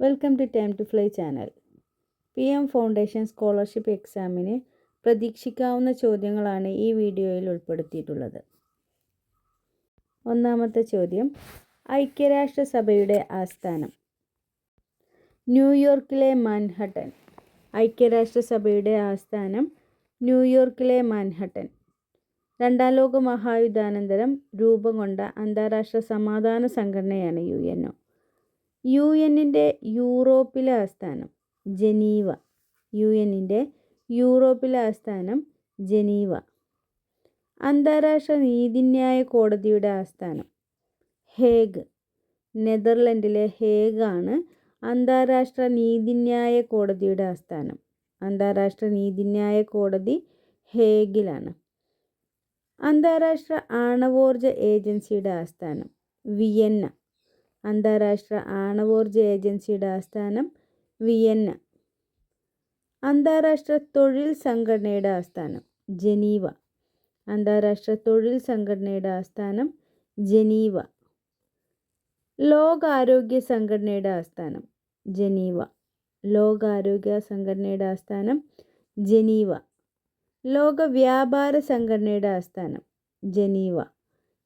Welcome to time to fly channel P M foundation scholarship എക്സാമിന് പ്രതീക്ഷിക്കാവുന്ന ചോദ്യങ്ങളാണ് ഈ വീഡിയോയിൽ ഉൾപ്പെടുത്തിയിട്ടുള്ളത്. ഒന്നാമത്തെ ചോദ്യം ഐക്യരാഷ്ട്രസഭയുടെ ആസ്ഥാനം. ന്യൂയോർക്കിലെ മാൻഹട്ടൻ ഐക്യരാഷ്ട്രസഭയുടെ ആസ്ഥാനം ന്യൂയോർക്കിലെ മാൻഹട്ടൻ രണ്ടാം ലോക മഹായുദ്ധാനന്തരം രൂപം കൊണ്ട അന്താരാഷ്ട്ര സമാധാന സംഘടനയാണ് യു എൻ ഒ. യു എന്നിന്റെ യൂറോപ്പിലെ ആസ്ഥാനം ജനീവ. യു എന്നിന്റെ യൂറോപ്പിലെ ആസ്ഥാനം ജനീവ. അന്താരാഷ്ട്ര നീതിന്യായ കോടതിയുടെ ആസ്ഥാനം ഹേഗ്. നെതർലൻഡിലെ ഹേഗാണ് അന്താരാഷ്ട്ര നീതിന്യായ കോടതിയുടെ ആസ്ഥാനം. അന്താരാഷ്ട്ര നീതിന്യായ കോടതി ഹേഗിലാണ്. അന്താരാഷ്ട്ര ആണവോർജ ഏജൻസിയുടെ ആസ്ഥാനം വിയന്ന. അന്താരാഷ്ട്ര ആണവോർജ ഏജൻസിയുടെ ആസ്ഥാനം വിയന്ന. അന്താരാഷ്ട്ര തൊഴിൽ സംഘടനയുടെ ആസ്ഥാനം ജനീവ. അന്താരാഷ്ട്ര തൊഴിൽ സംഘടനയുടെ ആസ്ഥാനം ജനീവ. ലോകാരോഗ്യ സംഘടനയുടെ ആസ്ഥാനം ജനീവ. ലോകാരോഗ്യ സംഘടനയുടെ ആസ്ഥാനം ജനീവ. ലോക വ്യാപാര സംഘടനയുടെ ആസ്ഥാനം ജനീവ.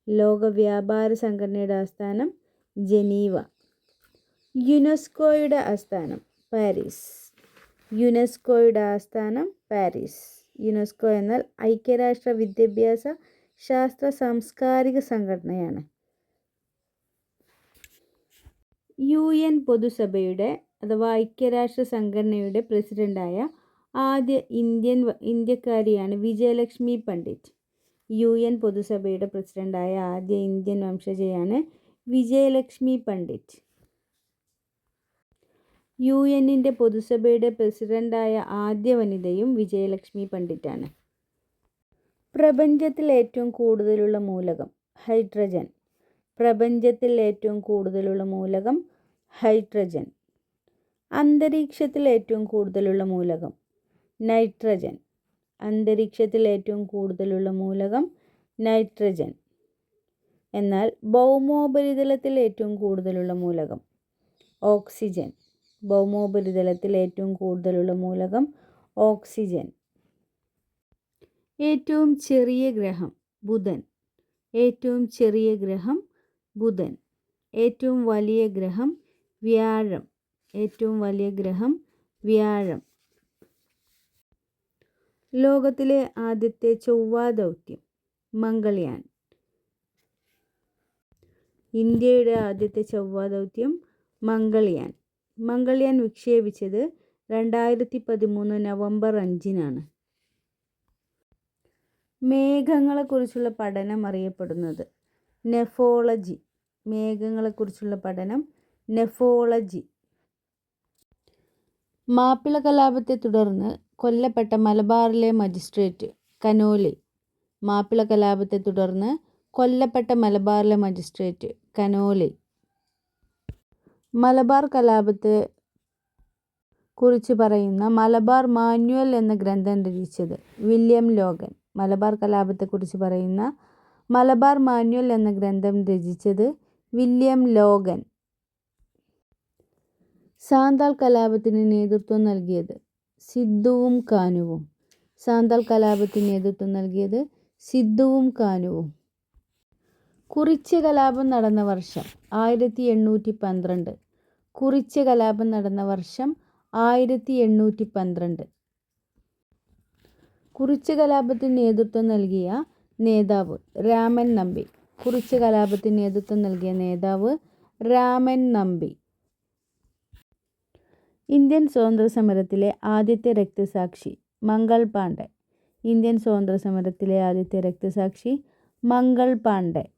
ലോക വ്യാപാര സംഘടനയുടെ ആസ്ഥാനം ജനീവ. യുനെസ്കോയുടെ ആസ്ഥാനം പാരീസ്. യുനെസ്കോയുടെ ആസ്ഥാനം പാരീസ്. യുനെസ്കോ എന്നാൽ ഐക്യരാഷ്ട്ര വിദ്യാഭ്യാസ ശാസ്ത്ര സാംസ്കാരിക സംഘടനയാണ്. യു എൻ പൊതുസഭയുടെ അഥവാ ഐക്യരാഷ്ട്ര സംഘടനയുടെ പ്രസിഡന്റായ ആദ്യ ഇന്ത്യൻ ഇന്ത്യക്കാരിയാണ് വിജയലക്ഷ്മി പണ്ഡിറ്റ്. യു എൻ പൊതുസഭയുടെ പ്രസിഡന്റായ ആദ്യ ഇന്ത്യൻ വംശജയാണ് വിജയലക്ഷ്മി പണ്ഡിറ്റ്. യു എന്നിന്റെ പൊതുസഭയുടെ പ്രസിഡന്റായ ആദ്യ വനിതയും വിജയലക്ഷ്മി പണ്ഡിറ്റാണ്. പ്രപഞ്ചത്തിൽ ഏറ്റവും കൂടുതലുള്ള മൂലകം ഹൈഡ്രജൻ. പ്രപഞ്ചത്തിൽ ഏറ്റവും കൂടുതലുള്ള മൂലകം ഹൈഡ്രജൻ. അന്തരീക്ഷത്തിൽ ഏറ്റവും കൂടുതലുള്ള മൂലകം നൈട്രജൻ. അന്തരീക്ഷത്തിൽ ഏറ്റവും കൂടുതലുള്ള മൂലകം നൈട്രജൻ. എന്നാൽ ഭൗമോപരിതലത്തിൽ ഏറ്റവും കൂടുതലുള്ള മൂലകം ഓക്സിജൻ. ഭൗമോപരിതലത്തിൽ ഏറ്റവും കൂടുതലുള്ള മൂലകം ഓക്സിജൻ. ഏറ്റവും ചെറിയ ഗ്രഹം ബുധൻ. ഏറ്റവും ചെറിയ ഗ്രഹം ബുധൻ. ഏറ്റവും വലിയ ഗ്രഹം വ്യാഴം. ഏറ്റവും വലിയ ഗ്രഹം വ്യാഴം. ലോകത്തിലെ ആദ്യത്തെ ചൊവ്വാ ദൗത്യം മംഗൾയാൻ. ഇന്ത്യയുടെ ആദ്യത്തെ ചൊവ്വാ ദൗത്യം മംഗൾയാൻ. മംഗൾയാൻ വിക്ഷേപിച്ചത് രണ്ടായിരത്തി പതിമൂന്ന് നവംബർ അഞ്ചിനാണ്. മേഘങ്ങളെക്കുറിച്ചുള്ള പഠനം അറിയപ്പെടുന്നത് നെഫോളജി. മേഘങ്ങളെക്കുറിച്ചുള്ള പഠനം നെഫോളജി. മാപ്പിള കലാപത്തെ തുടർന്ന് കൊല്ലപ്പെട്ട മലബാറിലെ മജിസ്ട്രേറ്റ് കനോലി. മാപ്പിള കലാപത്തെ തുടർന്ന് കൊല്ലപ്പെട്ട മലബാറിലെ മജിസ്ട്രേറ്റ് കനോലി. മലബാർ കലാപത്തെ കുറിച്ച് പറയുന്ന മലബാർ മാന്വൽ എന്ന ഗ്രന്ഥം രചിച്ചത് വില്യം ലോഗൻ. മലബാർ കലാപത്തെക്കുറിച്ച് പറയുന്ന മലബാർ മാന്വൽ എന്ന ഗ്രന്ഥം രചിച്ചത് വില്യം ലോഗൻ. സാന്താൾ കലാപത്തിന് നേതൃത്വം നൽകിയത് സിദ്ധുവും കാനുവും. സാന്താൾ കലാപത്തിന് നേതൃത്വം നൽകിയത് സിദ്ധുവും കാനുവും. കുറിച്യ കലാപം നടന്ന വർഷം ആയിരത്തി എണ്ണൂറ്റി പന്ത്രണ്ട് കുറിച്യ കലാപം നടന്ന വർഷം ആയിരത്തി എണ്ണൂറ്റി പന്ത്രണ്ട് കുറിച്യ കലാപത്തിന് നേതൃത്വം നൽകിയ നേതാവ് രാമൻ നമ്പി. കുറിച്യ കലാപത്തിന് നേതൃത്വം നൽകിയ നേതാവ് രാമൻ നമ്പി. ഇന്ത്യൻ സ്വാതന്ത്ര്യ സമരത്തിലെ ആദ്യത്തെ രക്തസാക്ഷി മംഗൾ പാണ്ഡെ. ഇന്ത്യൻ സ്വാതന്ത്ര്യ സമരത്തിലെ ആദ്യത്തെ രക്തസാക്ഷി മംഗൾ പാണ്ഡെ.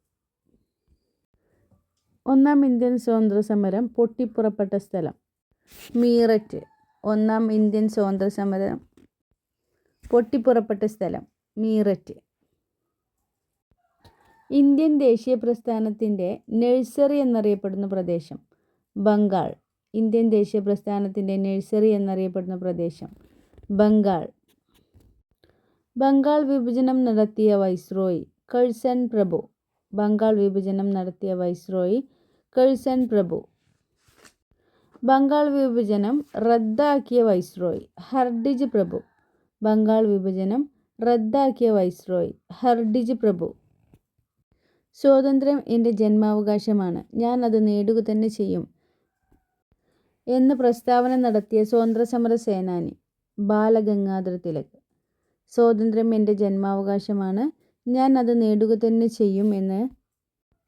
ഒന്നാം ഇന്ത്യൻ സ്വാതന്ത്ര്യ സമരം പൊട്ടിപ്പുറപ്പെട്ട സ്ഥലം. മീററ്റ് ഒന്നാം ഇന്ത്യൻ സ്വാതന്ത്ര്യ സമരം പൊട്ടിപ്പുറപ്പെട്ട സ്ഥലം മീററ്റ്. ഇന്ത്യൻ ദേശീയ പ്രസ്ഥാനത്തിന്റെ നഴ്സറി എന്നറിയപ്പെടുന്ന പ്രദേശം ബംഗാൾ. ഇന്ത്യൻ ദേശീയ പ്രസ്ഥാനത്തിന്റെ നഴ്സറി എന്നറിയപ്പെടുന്ന പ്രദേശം ബംഗാൾ. ബംഗാൾ വിഭജനം നടത്തിയ വൈസ്രോയി കഴ്സൺ പ്രഭു. ബംഗാൾ വിഭജനം നടത്തിയ വൈസ്രോയി കഴ്സൺ പ്രഭു. ബംഗാൾ വിഭജനം റദ്ദാക്കിയ വൈസ്രോയ് ഹർഡിജ് പ്രഭു. ബംഗാൾ വിഭജനം റദ്ദാക്കിയ വൈസ്രോയ് ഹർഡിജ് പ്രഭു. സ്വാതന്ത്ര്യം എന്റെ ജന്മാവകാശമാണ്. ഞാൻ അത് നേടുക തന്നെ ചെയ്യും എന്ന് പ്രസ്താവന നടത്തിയ സ്വാതന്ത്ര്യസമര സേനാനി ബാലഗംഗാധര തിലക്. സ്വാതന്ത്ര്യം എന്റെ ജന്മാവകാശമാണ്. ഞാൻ അത് നേടുക തന്നെ ചെയ്യും എന്ന്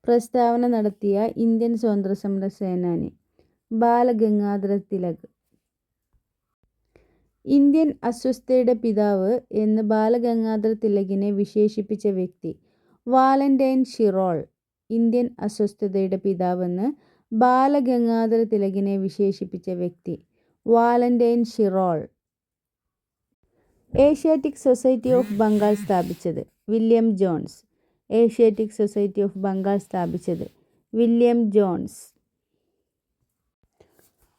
പ്രസ്താവന നടത്തിയ ഇന്ത്യൻ സ്വാതന്ത്ര്യസമര സേനാനി ബാലഗംഗാധര തിലക് ഇന്ത്യൻ അസ്വസ്ഥയുടെ പിതാവ് എന്ന് ബാലഗംഗാധര തിലകിനെ വിശേഷിപ്പിച്ച വ്യക്തി വാലന്റൈൻ ഷിറോൾ ഇന്ത്യൻ അസ്വസ്ഥതയുടെ പിതാവെന്ന് ബാലഗംഗാധര തിലകിനെ വിശേഷിപ്പിച്ച വ്യക്തി Valentine Chirol. Asiatic society of Bengal സ്ഥാപിച്ചത് William Jones. Asiatic society of Bengal സ്ഥാപിച്ചത്. William Jones.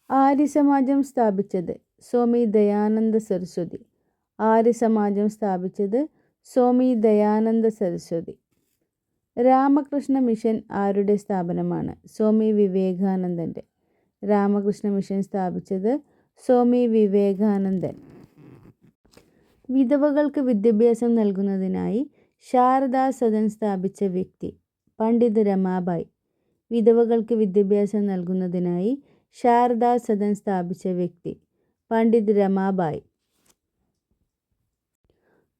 ആര്യ സമാജം സ്ഥാപിച്ചത് സ്വാമി ദയാനന്ദ സരസ്വതി. ആര്യ സമാജം സ്ഥാപിച്ചത് സ്വാമി ദയാനന്ദ സരസ്വതി. രാമകൃഷ്ണ മിഷൻ ആരുടെ സ്ഥാപനമാണ്? സ്വാമി വിവേകാനന്ദന്റെ രാമകൃഷ്ണ മിഷൻ സ്ഥാപിച്ചത് സ്വാമി വിവേകാനന്ദൻ. വിധവകൾക്ക് വിദ്യാഭ്യാസം നൽകുന്നതിനായി ശാരദാ സദൻ സ്ഥാപിച്ച വ്യക്തി പണ്ഡിത് രമാബായ്. വിധവകൾക്ക് വിദ്യാഭ്യാസം നൽകുന്നതിനായി ശാരദാ സദൻ സ്ഥാപിച്ച വ്യക്തി പണ്ഡിത് രമാബായ്.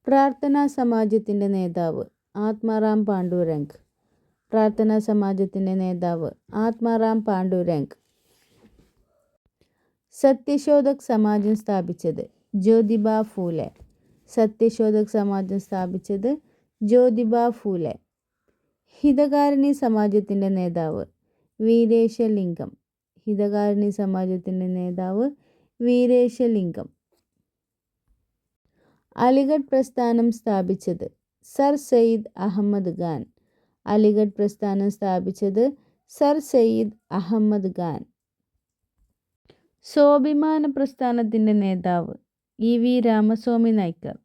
പ്രാർത്ഥനാ സമാജത്തിന്റെ നേതാവ് ആത്മാറാം പാണ്ഡുരംഗ്. പ്രാർത്ഥനാ സമാജത്തിന്റെ നേതാവ് ആത്മാറാം പാണ്ഡുരംഗ്. സത്യശോധക് സമാജം സ്ഥാപിച്ചത് ജ്യോതിബ ഫൂലെ. സത്യശോധക് സമാജം സ്ഥാപിച്ചത് ജ്യോതിബ ഫൂലെ. ഹിതകാരിണി സമാജത്തിന്റെ നേതാവ് വീരേശലിംഗം. ഹിതകാരിണി സമാജത്തിന്റെ നേതാവ് വീരേശലിംഗം. അലിഗഡ് പ്രസ്ഥാനം സ്ഥാപിച്ചത് സർ സയ്യിദ് അഹമ്മദ് ഖാൻ. അലിഗഡ് പ്രസ്ഥാനം സ്ഥാപിച്ചത് സർ സയ്യിദ് അഹമ്മദ് ഖാൻ. സ്വാഭിമാന പ്രസ്ഥാനത്തിന്റെ നേതാവ് ഇ വി രാമസ്വാമി നായ്ക്കർ.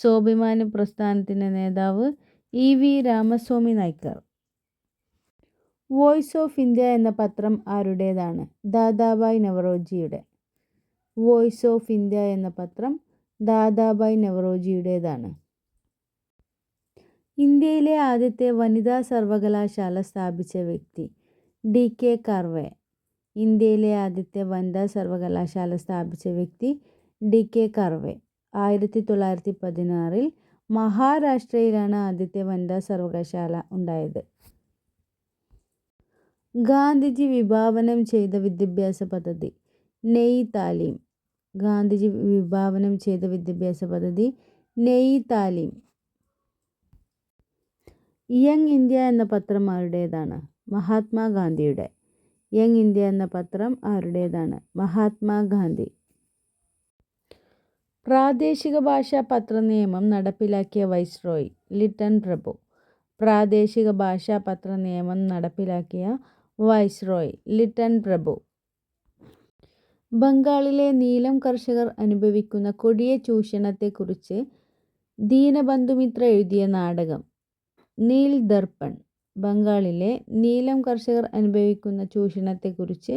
സ്വാഭിമാന പ്രസ്ഥാനത്തിന്റെ നേതാവ് E V Ramaswamy Naicker. Voice of India എന്ന പത്രം ആരുടേതാണ്? ദാദാബായ് നവറോജിയുടെ. വോയിസ് ഓഫ് ഇന്ത്യ എന്ന പത്രം ദാദാബായ് നവറോജിയുടേതാണ്. ഇന്ത്യയിലെ ആദ്യത്തെ വനിതാ സർവകലാശാല സ്ഥാപിച്ച വ്യക്തി ഡി കെ കർവെ. ഇന്ത്യയിലെ ആദ്യത്തെ വനിതാ സർവകലാശാല സ്ഥാപിച്ച വ്യക്തി ഡി കെ കർവെ. ആയിരത്തി തൊള്ളായിരത്തി പതിനാറിൽ മഹാരാഷ്ട്രയിലാണ് ആദ്യത്തെ വനിതാ സർവകലാശാല ഉണ്ടായത്. ഗാന്ധിജി വിഭാവനം ചെയ്ത വിദ്യാഭ്യാസ പദ്ധതി നെയ് താലീം. ഗാന്ധിജി വിഭാവനം ചെയ്ത വിദ്യാഭ്യാസ പദ്ധതി നെയ് താലീം. യങ് ഇന്ത്യ എന്ന പത്രം ആരുടേതാണ്? മഹാത്മാഗാന്ധിയുടെ. യങ് ഇന്ത്യ എന്ന പത്രം ആരുടേതാണ്? മഹാത്മാഗാന്ധി. പ്രാദേശിക ഭാഷാ പത്രനിയമം നടപ്പിലാക്കിയ വൈസ്രോയ് ലിട്ടൺ പ്രഭു. പ്രാദേശിക ഭാഷാ പത്ര നിയമം നടപ്പിലാക്കിയ വൈസ്രോയ് ലിട്ടൺ പ്രഭു. ബംഗാളിലെ നീലം കർഷകർ അനുഭവിക്കുന്ന കൊടിയ ചൂഷണത്തെക്കുറിച്ച് ദീനബന്ധുമിത്ര എഴുതിയ നാടകം നീൽ ദർപ്പൺ. ബംഗാളിലെ നീലം കർഷകർ അനുഭവിക്കുന്ന ചൂഷണത്തെക്കുറിച്ച്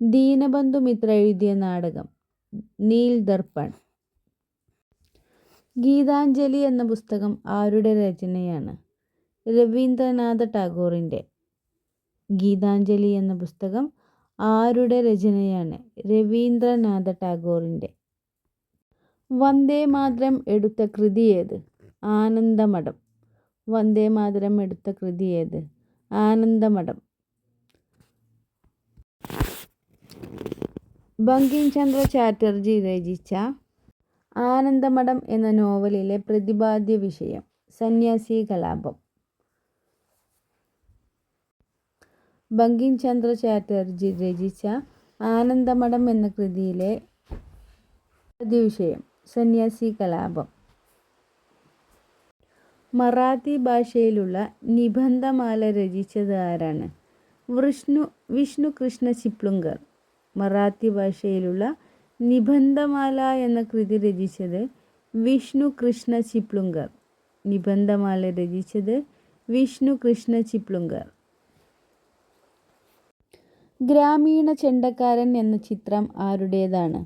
ദീനബന്ധുമിത്ര എഴുതിയ നാടകം നീൽ ദർപ്പൺ. ഗീതാഞ്ജലി എന്ന പുസ്തകം ആരുടെ രചനയാണ്? രവീന്ദ്രനാഥ ടാഗോറിന്റെ. ഗീതാഞ്ജലി എന്ന പുസ്തകം ആരുടെ രചനയാണ്? രവീന്ദ്രനാഥ ടാഗോറിന്റെ. വന്ദേ മാതരം എടുത്ത കൃതി ഏത്? ആനന്ദമഠം. വന്ദേ മാതരം എടുത്ത കൃതി ഏത്? ആനന്ദമഠം. ബങ്കിം ചന്ദ്ര ചാറ്റർജി രചിച്ച ആനന്ദമഠം എന്ന നോവലിലെ പ്രതിപാദ്യ വിഷയം സന്യാസി കലാപം. ബങ്കിം ചന്ദ്ര ചാറ്റർജി രചിച്ച ആനന്ദമഠം എന്ന കൃതിയിലെ വിഷയം സന്യാസി കലാപം. മറാത്തി ഭാഷയിലുള്ള നിബന്ധമാല രചിച്ചത് ആരാണ്? വിഷ്ണു വിഷ്ണു കൃഷ്ണ ചിപ്ലുങ്കർ മറാത്തി ഭാഷയിലുള്ള നിബന്ധമാല എന്ന കൃതി രചിച്ചത് വിഷ്ണു കൃഷ്ണ ചിപ്ലുങ്കർ. നിബന്ധമാല രചിച്ചത് വിഷ്ണു കൃഷ്ണ ചിപ്ലുങ്കർ. ഗ്രാമീണ ചെണ്ടക്കാരൻ എന്ന ചിത്രം ആരുടേതാണ്?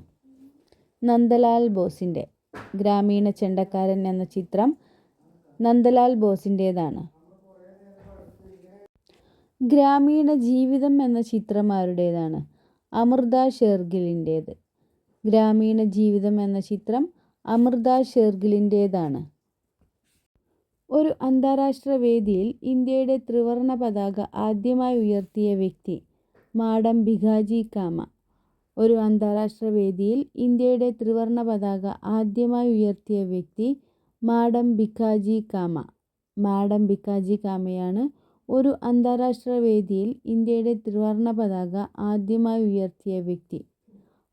നന്ദലാൽ ബോസിന്റെ ഗ്രാമീണ ചെണ്ടക്കാരൻ എന്ന ചിത്രം നന്ദലാൽ ബോസിന്റേതാണ് ഗ്രാമീണ ജീവിതം എന്ന ചിത്രം ആരുടേതാണ്? അമൃത ഷേർഗിലിന്റേത് ഗ്രാമീണ ജീവിതം എന്ന ചിത്രം അമൃത ഷെർഗിലിന്റേതാണ്. ഒരു അന്താരാഷ്ട്ര വേദിയിൽ ഇന്ത്യയുടെ ത്രിവർണ പതാക ആദ്യമായി ഉയർത്തിയ വ്യക്തി മാഡം ഭിഖാജി കാമ. ഒരു അന്താരാഷ്ട്ര വേദിയിൽ ഇന്ത്യയുടെ ത്രിവർണ പതാക ആദ്യമായി ഉയർത്തിയ വ്യക്തി മാഡം ഭിഖാജി കാമ. മാഡം ഭിഖാജി കാമയാണ് ഒരു അന്താരാഷ്ട്ര വേദിയിൽ ഇന്ത്യയുടെ ത്രിവർണ പതാക ആദ്യമായി ഉയർത്തിയ വ്യക്തി.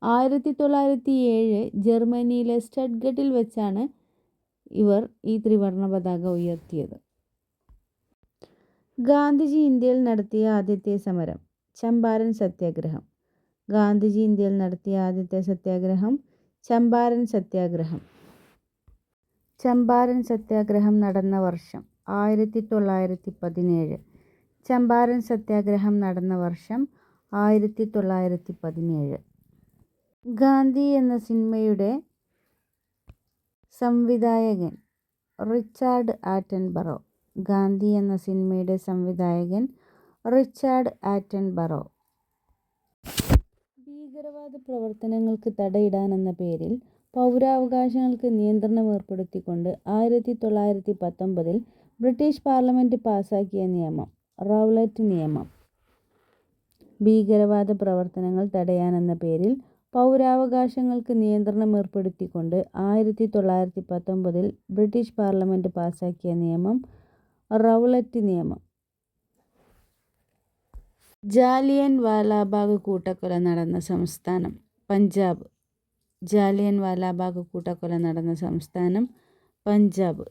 ആയിരത്തി തൊള്ളായിരത്തി ഏഴ് ജർമ്മനിയിലെ സ്റ്റഡ്ഗട്ടിൽ വെച്ചാണ് ഇവർ ഈ ത്രിവർണ പതാക ഉയർത്തിയത്. ഗാന്ധിജി ഇന്ത്യയിൽ നടത്തിയ ആദ്യത്തെ സമരം ചമ്പാരൻ സത്യാഗ്രഹം. ഗാന്ധിജി ഇന്ത്യയിൽ നടത്തിയ ആദ്യത്തെ സത്യാഗ്രഹം ചമ്പാരൻ സത്യാഗ്രഹം. ചമ്പാരൻ സത്യാഗ്രഹം നടന്ന വർഷം ആയിരത്തി തൊള്ളായിരത്തി പതിനേഴ് ചമ്പാരൻ സത്യാഗ്രഹം നടന്ന വർഷം ആയിരത്തി തൊള്ളായിരത്തി പതിനേഴ് ഗാന്ധി എന്ന സിനിമയുടെ സംവിധായകൻ റിച്ചാർഡ് ആറ്റൻബറോ. ഗാന്ധി എന്ന സിനിമയുടെ സംവിധായകൻ റിച്ചാർഡ് ആറ്റൻബറോ. ഭീകരവാദ പ്രവർത്തനങ്ങൾക്ക് തടയിടാനെന്ന പേരിൽ പൗരാവകാശങ്ങൾക്ക് നിയന്ത്രണം ഏർപ്പെടുത്തിക്കൊണ്ട് ആയിരത്തി തൊള്ളായിരത്തി പത്തൊമ്പതിൽ ബ്രിട്ടീഷ് പാർലമെന്റ് പാസാക്കിയ നിയമം റൗലറ്റ് നിയമം. ഭീകരവാദ പ്രവർത്തനങ്ങൾ തടയാനെന്ന പേരിൽ പൗരാവകാശങ്ങൾക്ക് നിയന്ത്രണം ഏർപ്പെടുത്തിക്കൊണ്ട് ആയിരത്തി തൊള്ളായിരത്തി പത്തൊമ്പതിൽ ബ്രിട്ടീഷ് പാർലമെന്റ് പാസാക്കിയ നിയമം റൗലറ്റ് നിയമം. ജാലിയൻ വാലാബാഗ് കൂട്ടക്കൊല നടന്ന സംസ്ഥാനം പഞ്ചാബ്. ജാലിയൻ വാലാബാഗ് കൂട്ടക്കൊല നടന്ന സംസ്ഥാനം പഞ്ചാബ്.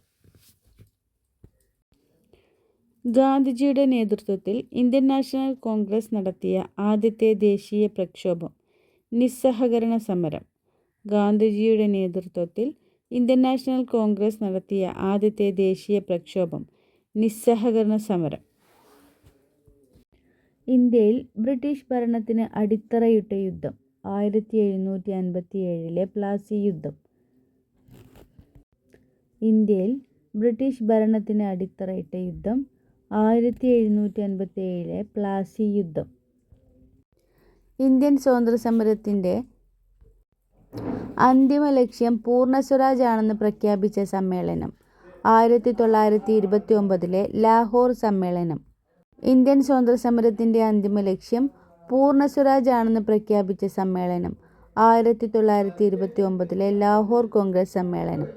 ഗാന്ധിജിയുടെ നേതൃത്വത്തിൽ ഇന്ത്യൻ നാഷണൽ കോൺഗ്രസ് നടത്തിയ ആദ്യത്തെ ദേശീയ പ്രക്ഷോഭം നിസ്സഹകരണ സമരം. ഗാന്ധിജിയുടെ നേതൃത്വത്തിൽ ഇന്ത്യൻ നാഷണൽ കോൺഗ്രസ് നടത്തിയ ആദ്യത്തെ ദേശീയ പ്രക്ഷോഭം നിസ്സഹകരണ സമരം. ഇന്ത്യയിൽ ബ്രിട്ടീഷ് ഭരണത്തിന് അടിത്തറയിട്ട യുദ്ധം ആയിരത്തി എഴുന്നൂറ്റി അൻപത്തി ഏഴിലെ പ്ലാസി യുദ്ധം. ഇന്ത്യയിൽ ബ്രിട്ടീഷ് ഭരണത്തിന് അടിത്തറയിട്ട യുദ്ധം ആയിരത്തി എഴുന്നൂറ്റി അൻപത്തി ഏഴിലെ പ്ലാസി യുദ്ധം. ഇന്ത്യൻ സ്വാതന്ത്ര്യ സമരത്തിന്റെ അന്തിമ ലക്ഷ്യം പൂർണ സ്വരാജ് ആണെന്ന് പ്രഖ്യാപിച്ച സമ്മേളനം. ആയിരത്തി തൊള്ളായിരത്തി ഇരുപത്തി ഒമ്പതിലെ ലാഹോർ സമ്മേളനം. ഇന്ത്യൻ സ്വാതന്ത്ര്യ സമരത്തിന്റെ അന്തിമ ലക്ഷ്യം പൂർണ സ്വരാജ് ആണെന്ന് പ്രഖ്യാപിച്ച സമ്മേളനം. ആയിരത്തി തൊള്ളായിരത്തി ഇരുപത്തി ഒമ്പതിലെ ലാഹോർ കോൺഗ്രസ് സമ്മേളനം.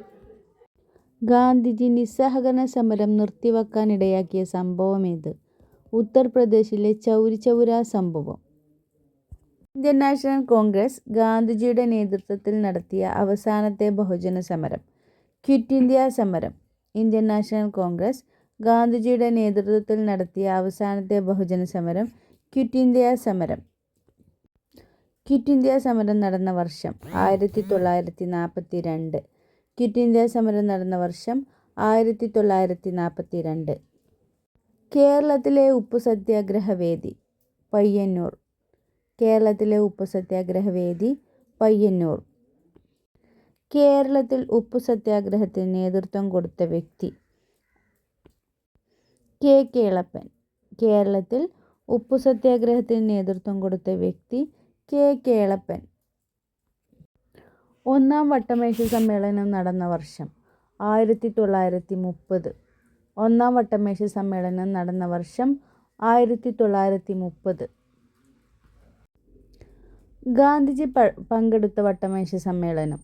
ഗാന്ധിജി നിസ്സഹകരണ സമരം നിർത്തിവെക്കാനിടയാക്കിയ സംഭവമേത് ഉത്തർപ്രദേശിലെ ചൗരി ചൗര സംഭവം. ഇന്ത്യൻ നാഷണൽ കോൺഗ്രസ് ഗാന്ധിജിയുടെ നേതൃത്വത്തിൽ നടത്തിയ അവസാനത്തെ ബഹുജന സമരം ക്വിറ്റ് ഇന്ത്യ സമരം. ഇന്ത്യൻ നാഷണൽ കോൺഗ്രസ് ഗാന്ധിജിയുടെ നേതൃത്വത്തിൽ നടത്തിയ അവസാനത്തെ ബഹുജന സമരം ക്വിറ്റ് ഇന്ത്യ സമരം. ക്വിറ്റ് ഇന്ത്യ സമരം നടന്ന വർഷം ആയിരത്തി തൊള്ളായിരത്തി നാൽപ്പത്തി രണ്ട് ക്വിറ്റ് ഇന്ത്യ സമരം നടന്ന വർഷം ആയിരത്തി തൊള്ളായിരത്തി നാൽപ്പത്തി രണ്ട് കേരളത്തിലെ ഉപ്പു സത്യാഗ്രഹ വേദി പയ്യന്നൂർ. കേരളത്തിലെ ഉപ്പ് സത്യാഗ്രഹവേദി പയ്യന്നൂർ. കേരളത്തിൽ ഉപ്പ് സത്യാഗ്രഹത്തിന് നേതൃത്വം കൊടുത്ത വ്യക്തി കെ. കേളപ്പൻ. കേരളത്തിൽ ഉപ്പ് സത്യാഗ്രഹത്തിന് നേതൃത്വം കൊടുത്ത വ്യക്തി കെ. കേളപ്പൻ. ഒന്നാം വട്ടമേശ സമ്മേളനം നടന്ന വർഷം ആയിരത്തി തൊള്ളായിരത്തി മുപ്പത് ഒന്നാം വട്ടമേശ സമ്മേളനം നടന്ന വർഷം ആയിരത്തി തൊള്ളായിരത്തി മുപ്പത് ഗാന്ധിജി പ പങ്കെടുത്ത വട്ടമേശ സമ്മേളനം.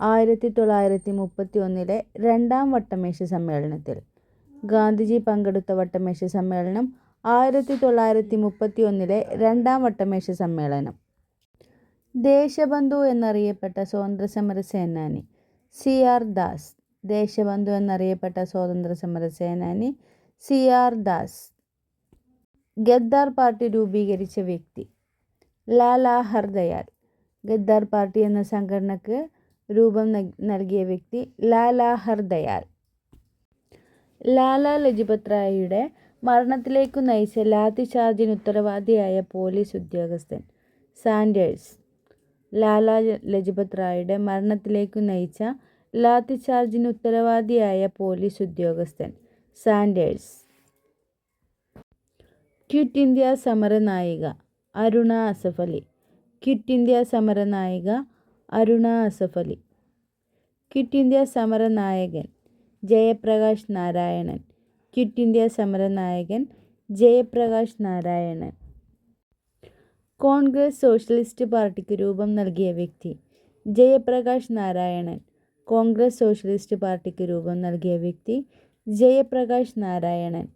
ആയിരത്തി തൊള്ളായിരത്തി മുപ്പത്തി ഒന്നിലെ രണ്ടാം വട്ടമേശ സമ്മേളനത്തിൽ. ഗാന്ധിജി പങ്കെടുത്ത വട്ടമേശ സമ്മേളനം ആയിരത്തി തൊള്ളായിരത്തി മുപ്പത്തി ഒന്നിലെ രണ്ടാം വട്ടമേശ സമ്മേളനം. ദേശബന്ധു എന്നറിയപ്പെട്ട സ്വാതന്ത്ര്യസമര സേനാനി സി ആർ ദാസ്. ദേശബന്ധു എന്നറിയപ്പെട്ട സ്വാതന്ത്ര്യസമര സേനാനി C R Das. Ghadar party രൂപീകരിച്ച വ്യക്തി. ലാലാ ഹർദയാൽ ഗദ്ദാർ പാർട്ടി എന്ന സംഘടനക്ക് രൂപം നൽകിയ വ്യക്തി ലാലാ ഹർദയാൽ ലാലാ ലജ്പത് റായിയുടെ മരണത്തിലേക്കു നയിച്ച ലാത്തി ചാർജിന് ഉത്തരവാദിയായ പോലീസ് ഉദ്യോഗസ്ഥൻ. സാൻഡേഴ്സ്. ലാലാ ലജ്പത് റായിയുടെ മരണത്തിലേക്കു നയിച്ച ലാത്തിചാർജിന് ഉത്തരവാദിയായ പോലീസ് ഉദ്യോഗസ്ഥൻ. സാൻഡേഴ്സ്. ക്വിറ്റ് ഇന്ത്യ സമരനായിക അരുണ അസഫ് അലി. ക്വിറ്റ് സമര നായിക അരുണ അസഫ് അലി. ക്വിറ്റ് സമര നായകൻ ജയപ്രകാശ് നാരായണൻ. ക്വിറ്റ് സമര നായകൻ ജയപ്രകാശ് നാരായണൻ. കോൺഗ്രസ് സോഷ്യലിസ്റ്റ് പാർട്ടിക്ക് രൂപം നൽകിയ വ്യക്തി ജയപ്രകാശ് നാരായണൻ. കോൺഗ്രസ് സോഷ്യലിസ്റ്റ് പാർട്ടിക്ക് രൂപം നൽകിയ വ്യക്തി ജയപ്രകാശ് നാരായണൻ.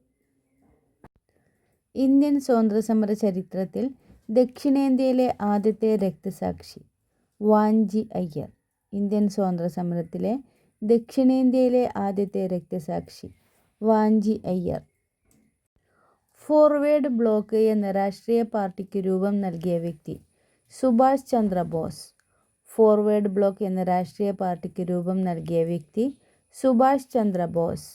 ഇന്ത്യൻ സ്വാതന്ത്ര്യ സമര ചരിത്രത്തിൽ ദക്ഷിണേന്ത്യയിലെ ആദ്യത്തെ രക്തസാക്ഷി വാഞ്ചി അയ്യർ. ഇന്ത്യൻ സ്വാതന്ത്ര്യ സമരത്തിലെ ദക്ഷിണേന്ത്യയിലെ ആദ്യത്തെ രക്തസാക്ഷി വാഞ്ചി അയ്യർ. ഫോർവേഡ് ബ്ലോക്ക് എന്ന രാഷ്ട്രീയ പാർട്ടിക്ക് രൂപം നൽകിയ വ്യക്തി സുഭാഷ് ചന്ദ്ര ബോസ്. ഫോർവേഡ് ബ്ലോക്ക് എന്ന രാഷ്ട്രീയ പാർട്ടിക്ക് രൂപം നൽകിയ വ്യക്തി Subhash Chandra Bose.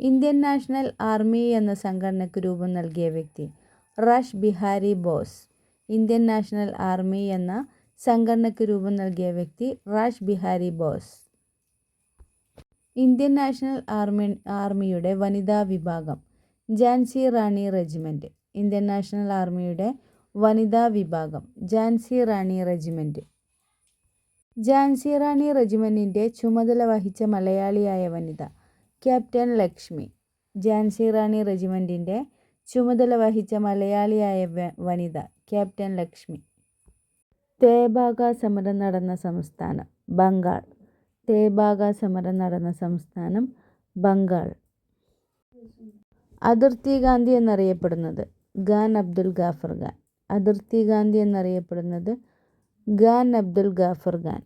Indian national army എന്ന സംഘടനയ്ക്ക് രൂപം നൽകിയ വ്യക്തി Rash Behari Bose. Indian national army എന്ന സംഘടനയ്ക്ക് രൂപം നൽകിയ വ്യക്തി Rash Behari Bose. Indian national army ആർമിയുടെ വനിതാ വിഭാഗം Jhansi Rani regiment. Indian national ആർമിയുടെ വനിതാ വിഭാഗം ജാൻസി റാണി റെജിമെന്റ് ജാൻസി റാണി റെജിമെന്റിന്റെ ചുമതല വഹിച്ച മലയാളിയായ വനിത ക്യാപ്റ്റൻ ലക്ഷ്മി. ജാൻസി റാണി റെജിമെന്റിന്റെ ചുമതല വഹിച്ച മലയാളിയായ വനിത ക്യാപ്റ്റൻ ലക്ഷ്മി. തേബാഗ സമരം നടന്ന സംസ്ഥാനം ബംഗാൾ. തേബാഗ സമരം നടന്ന സംസ്ഥാനം ബംഗാൾ. അതിർത്തി ഗാന്ധി എന്നറിയപ്പെടുന്നത് ഖാൻ അബ്ദുൽ ഗാഫർ ഖാൻ. അതിർത്തി ഗാന്ധി എന്നറിയപ്പെടുന്നത് ഖാൻ അബ്ദുൽ ഗാഫർ ഖാൻ.